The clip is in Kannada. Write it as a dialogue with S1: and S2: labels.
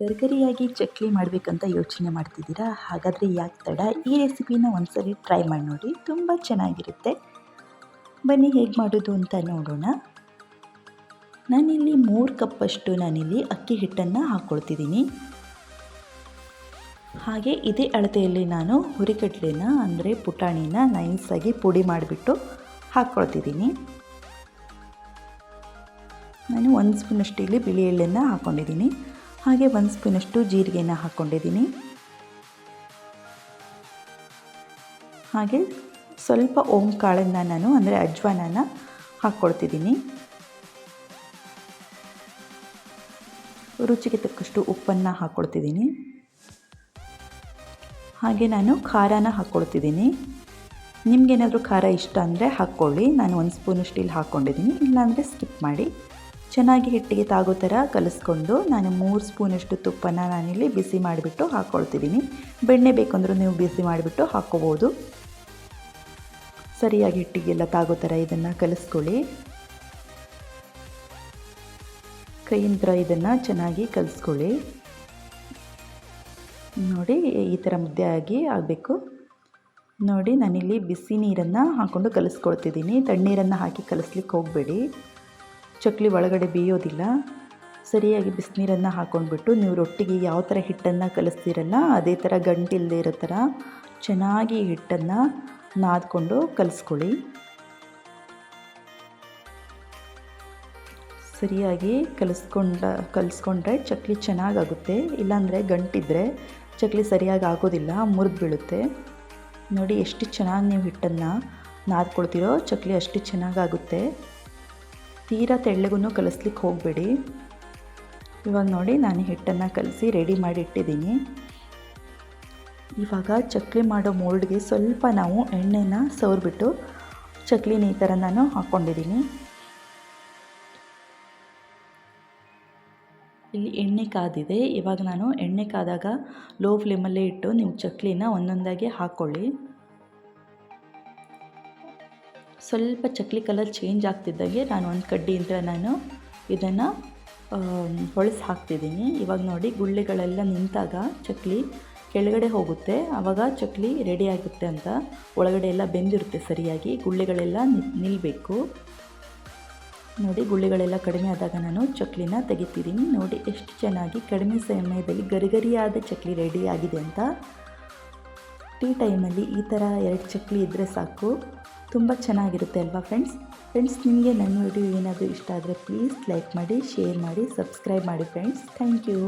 S1: ಗರಿಗರಿಯಾಗಿ ಚಕ್ಲಿ ಮಾಡಬೇಕಂತ ಯೋಚನೆ ಮಾಡ್ತಿದ್ದೀರಾ? ಹಾಗಾದರೆ ಯಾಕೆ ತಡ? ಈ ರೆಸಿಪಿನ ಒಂದ್ಸರಿ ಟ್ರೈ ಮಾಡಿ ನೋಡಿ. ತುಂಬ ಚೆನ್ನಾಗಿರುತ್ತೆ. ಬನ್ನಿ, ಹೇಗೆ ಮಾಡೋದು ಅಂತ ನೋಡೋಣ. ನಾನಿಲ್ಲಿ ಮೂರು ಕಪ್ಪಷ್ಟು ನಾನಿಲ್ಲಿ ಅಕ್ಕಿ ಹಿಟ್ಟನ್ನು ಹಾಕ್ಕೊಳ್ತಿದ್ದೀನಿ ಹಾಗೆ ಇದೇ ಅಳತೆಯಲ್ಲಿ ನಾನು ಹುರಿಗಡ್ಲೆನ ಅಂದರೆ ಪುಟಾಣಿನ ನೈಸಾಗಿ ಪುಡಿ ಮಾಡಿಬಿಟ್ಟು ಹಾಕ್ಕೊಳ್ತಿದ್ದೀನಿ ನಾನು ಒಂದು ಸ್ಪೂನಷ್ಟು ಇಲ್ಲಿ ಬಿಳಿ ಎಳ್ಳೆನ್ನ ಹಾಕ್ಕೊಂಡಿದ್ದೀನಿ ಹಾಗೆ ಒಂದು ಸ್ಪೂನಷ್ಟು ಜೀರಿಗೆನ ಹಾಕ್ಕೊಂಡಿದ್ದೀನಿ ಹಾಗೆ ಸ್ವಲ್ಪ ಓಂ ಕಾಳನ್ನು ನಾನು, ಅಂದರೆ ಅಜ್ವಾನನ ಹಾಕ್ಕೊಳ್ತಿದ್ದೀನಿ ರುಚಿಗೆ ತಕ್ಕಷ್ಟು ಉಪ್ಪನ್ನು ಹಾಕ್ಕೊಳ್ತಿದ್ದೀನಿ ಹಾಗೆ ನಾನು ಖಾರನ ಹಾಕ್ಕೊಳ್ತಿದ್ದೀನಿ ನಿಮಗೇನಾದರೂ ಖಾರ ಇಷ್ಟ ಅಂದರೆ ಹಾಕ್ಕೊಳ್ಳಿ. ನಾನು ಒಂದು ಸ್ಪೂನಷ್ಟು ಇಲ್ಲಿ ಹಾಕ್ಕೊಂಡಿದ್ದೀನಿ ಇಲ್ಲಾಂದರೆ ಸ್ಕಿಪ್ ಮಾಡಿ. ಚೆನ್ನಾಗಿ ಹಿಟ್ಟಿಗೆ ತಾಗೋ ಥರ ಕಲಿಸ್ಕೊಂಡು ನಾನು ಮೂರು ಸ್ಪೂನಷ್ಟು ತುಪ್ಪನ ನಾನಿಲ್ಲಿ ಬಿಸಿ ಮಾಡಿಬಿಟ್ಟು ಹಾಕ್ಕೊಳ್ತಿದ್ದೀನಿ. ಬೆಣ್ಣೆ ಬೇಕಂದ್ರೂ ನೀವು ಬಿಸಿ ಮಾಡಿಬಿಟ್ಟು ಹಾಕ್ಕೋಬೋದು. ಸರಿಯಾಗಿ ಹಿಟ್ಟಿಗೆಲ್ಲ ತಾಗೋ ಥರ ಇದನ್ನು ಕಲಿಸ್ಕೊಳ್ಳಿ. ಕೈಯಿಂದ ಇದನ್ನು ಚೆನ್ನಾಗಿ ಕಲಿಸ್ಕೊಳ್ಳಿ. ನೋಡಿ, ಈ ಥರ ಮುದ್ದೆ ಆಗಿ ಆಗಬೇಕು. ನೋಡಿ, ನಾನಿಲ್ಲಿ ಬಿಸಿ ನೀರನ್ನು ಹಾಕ್ಕೊಂಡು ಕಲಿಸ್ಕೊಳ್ತಿದ್ದೀನಿ. ತಣ್ಣೀರನ್ನು ಹಾಕಿ ಕಲಿಸ್ಲಿಕ್ಕೆ ಹೋಗಬೇಡಿ. ಚಕ್ಲಿ ಒಳಗಡೆ ಬೇಯೋದಿಲ್ಲ. ಸರಿಯಾಗಿ ಬಿಸಿನೀರನ್ನು ಹಾಕ್ಕೊಂಡ್ಬಿಟ್ಟು ನೀವು ರೊಟ್ಟಿಗೆ ಯಾವ ಥರ ಹಿಟ್ಟನ್ನು ಕಲಿಸ್ತೀರಲ್ಲ, ಅದೇ ಥರ ಗಂಟಿಲ್ಲದೆ ಇರೋ ಥರ ಚೆನ್ನಾಗಿ ಹಿಟ್ಟನ್ನು ನಾದ್ಕೊಂಡು ಕಲಿಸ್ಕೊಳ್ಳಿ. ಸರಿಯಾಗಿ ಕಲಿಸ್ಕೊಂಡ, ಕಲಿಸ್ಕೊಂಡ್ರೆ ಚಕ್ಲಿ ಚೆನ್ನಾಗಾಗುತ್ತೆ. ಇಲ್ಲಾಂದರೆ ಗಂಟಿದ್ರೆ ಚಕ್ಲಿ ಸರಿಯಾಗಿ ಆಗೋದಿಲ್ಲ, ಮುರಿದು ಬೀಳುತ್ತೆ. ನೋಡಿ, ಎಷ್ಟು ಚೆನ್ನಾಗಿ ನೀವು ಹಿಟ್ಟನ್ನು ನಾದ್ಕೊಳ್ತೀರೋ ಚಕ್ಲಿ ಅಷ್ಟು ಚೆನ್ನಾಗಾಗುತ್ತೆ. ತೀರಾ ತೆಳ್ಳಗೂ ಕಲಿಸ್ಲಿಕ್ಕೆ ಹೋಗಬೇಡಿ. ಇವಾಗ ನೋಡಿ ನಾನು ಹಿಟ್ಟನ್ನು ಕಲಸಿ ರೆಡಿ ಮಾಡಿ ಇಟ್ಟಿದ್ದೀನಿ ಇವಾಗ ಚಕ್ಲಿ ಮಾಡೋ ಮೋಲ್ಡ್ಗೆ ಸ್ವಲ್ಪ ನಾವು ಎಣ್ಣೆನ ಸವರ್ಬಿಟ್ಟು ಚಕ್ಲಿನ ಈ ಥರ ನಾನು ಹಾಕ್ಕೊಂಡಿದ್ದೀನಿ. ಇಲ್ಲಿ ಎಣ್ಣೆ ಕಾದಿದೆ. ಇವಾಗ ನಾನು ಎಣ್ಣೆ ಕಾದಾಗ ಲೋ ಫ್ಲೇಮಲ್ಲೇ ಇಟ್ಟು ನೀವು ಚಕ್ಲಿನ ಒಂದೊಂದಾಗಿ ಹಾಕ್ಕೊಳ್ಳಿ. ಸ್ವಲ್ಪ ಚಕ್ಲಿ ಕಲರ್ ಚೇಂಜ್ ಆಗ್ತಿದ್ದಾಗೆ ನಾನು ಒಂದು ಕಡ್ಡಿಯಿಂದ ನಾನು ಇದನ್ನು ಹೊಳಸಿ ಹಾಕ್ತಿದ್ದೀನಿ. ಇವಾಗ ನೋಡಿ ಗುಳ್ಳೆಗಳೆಲ್ಲ ನಿಂತಾಗ ಚಕ್ಲಿ ಕೆಳಗಡೆ ಹೋಗುತ್ತೆ. ಆವಾಗ ಚಕ್ಲಿ ರೆಡಿ ಆಗುತ್ತೆ ಅಂತ ಒಳಗಡೆ ಎಲ್ಲ ಬೆಂದಿರುತ್ತೆ ಸರಿಯಾಗಿ. ಗುಳ್ಳೆಗಳೆಲ್ಲ ನಿಲ್ಲಬೇಕು ನೋಡಿ ಗುಳ್ಳೆಗಳೆಲ್ಲ ಕಡಿಮೆ ಆದಾಗ ನಾನು ಚಕ್ಲಿನ ತೆಗಿತಿದ್ದೀನಿ. ನೋಡಿ ಎಷ್ಟು ಚೆನ್ನಾಗಿ ಕಡಿಮೆ ಸಮಯದಲ್ಲಿ ಗರಿಗರಿಯಾದ ಚಕ್ಲಿ ರೆಡಿ ಆಗಿದೆ ಅಂತ. ಟೀ ಟೈಮಲ್ಲಿ ಈ ಥರ ಎರಡು ಚಕ್ಲಿ ಇದ್ದರೆ ಸಾಕು. ತುಂಬ ಚೆನ್ನಾಗಿರುತ್ತೆ ಅಲ್ವಾ ಫ್ರೆಂಡ್ಸ್ ಫ್ರೆಂಡ್ಸ್ ನಿಮಗೆ ನನ್ನ ವಿಡಿಯೋ ಏನಾದರೂ ಇಷ್ಟ ಆದರೆ ಪ್ಲೀಸ್ ಲೈಕ್ ಮಾಡಿ ಶೇರ್ ಮಾಡಿ ಸಬ್ಸ್ಕ್ರೈಬ್ ಮಾಡಿ ಫ್ರೆಂಡ್ಸ್ ಥ್ಯಾಂಕ್ ಯು